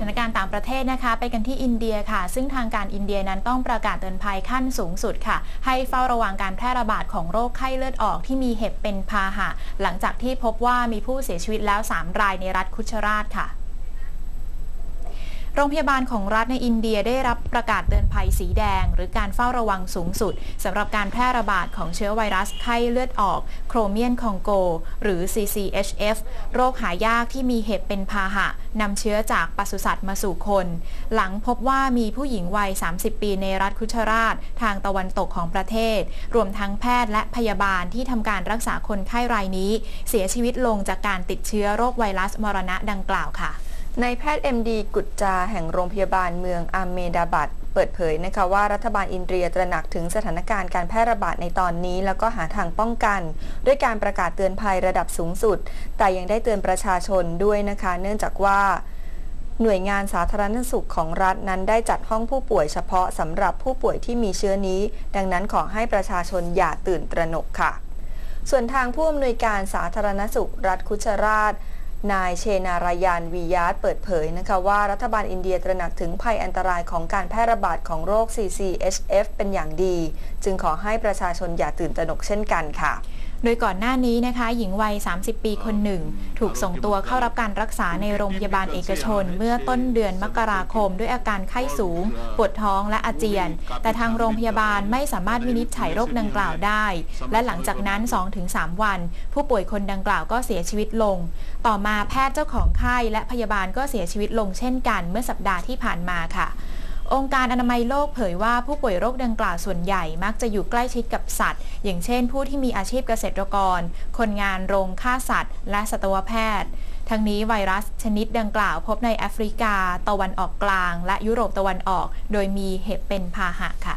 ถานการณ์ต่างประเทศนะคะ ไปกันที่อินเดียค่ะ ซึ่งทางการอินเดียนั้นต้องประกาศเตือนภัยขั้นสูงสุดค่ะ ให้เฝ้าระวังการแพร่ระบาดของโรคไข้เลือดออกที่มีเห็บเป็นพาหะ หลังจากที่พบว่ามีผู้เสียชีวิตแล้ว 3 รายในรัฐคุชราตค่ะโรงพยาบาลของรัฐในอินเดียได้รับประกาศเตือน สีแดง หรือการเฝ้าระวังสูงสุดสำหรับการแพร่ระบาดของเชื้อไวรัสไข้เลือดออก โครเมียนคองโก หรือ CCHF โรคหายากที่มีเห็บเป็นพาหะนำเชื้อจากปศุสัตว์มาสู่คน หลังพบว่ามีผู้หญิงวัย 30 ปีในรัฐคุชราตทางตะวันตกของประเทศ รวมทั้งแพทย์และพยาบาลที่ทำการรักษาคนไข้รายนี้ เสียชีวิตลงจากการติดเชื้อโรคไวรัสมรณะดังกล่าวค่ะ นายแพทย์ MD กุจจาแห่งโรงพยาบาลเมืองอาเมดาบัดเปิดเผยนะคะว่ารัฐบาลอินเดียตระหนักถึงสถานการณ์การแพร่ระบาดในตอนนี้ แล้วก็หาทางป้องกัน ด้วยการประกาศเตือนภัยระดับสูงสุด แต่ยังได้เตือนประชาชนด้วยนะคะ เนื่องจากว่าหน่วยงานสาธารณสุขของรัฐนั้นได้จัดห้องผู้ป่วยเฉพาะสำหรับผู้ป่วยที่มีเชื้อนี้ ดังนั้นขอให้ประชาชนอย่าตื่นตระหนกค่ะ ส่วนทางผู้อำนวยการสาธารณสุขรัฐคุชราช นายเชนารายานวียาตเปิดเผยนะคะว่ารัฐบาลอินเดียตระหนักถึงภัยอันตรายของการแพร่ระบาดของโรค CCHF เป็นอย่างดี จึงขอให้ประชาชนอย่าตื่นตระหนกเช่นกันค่ะ โดยก่อนหน้านี้นะคะ หญิงวัย 30 ปีคนหนึ่ง ถูกส่งตัวเข้ารับการรักษาในโรงพยาบาลเอกชน เมื่อต้นเดือนมกราคม ด้วยอาการไข้สูง ปวดท้องและอาเจียน แต่ทางโรงพยาบาลไม่สามารถวินิจฉัยโรคดังกล่าวได้ และหลังจากนั้น 2-3 วัน ผู้ป่วยคนดังกล่าวก็เสียชีวิตลง ต่อมาแพทย์เจ้าของไข้และพยาบาลก็เสียชีวิตลงเช่นกัน เมื่อสัปดาห์ที่ผ่านมาค่ะ องค์การอนามัยโลกเผยว่าผู้ป่วยโรคดังกล่าวส่วนใหญ่มักจะอยู่ใกล้ชิดกับสัตว์ อย่างเช่น ผู้ที่มีอาชีพเกษตรกร คนงานโรงฆ่าสัตว์ และสัตวแพทย์ ทั้งนี้ไวรัสชนิดดังกล่าวพบในแอฟริกา ตะวันออกกลาง และยุโรปตะวันออก โดยมีเห็บเป็นพาหะค่ะ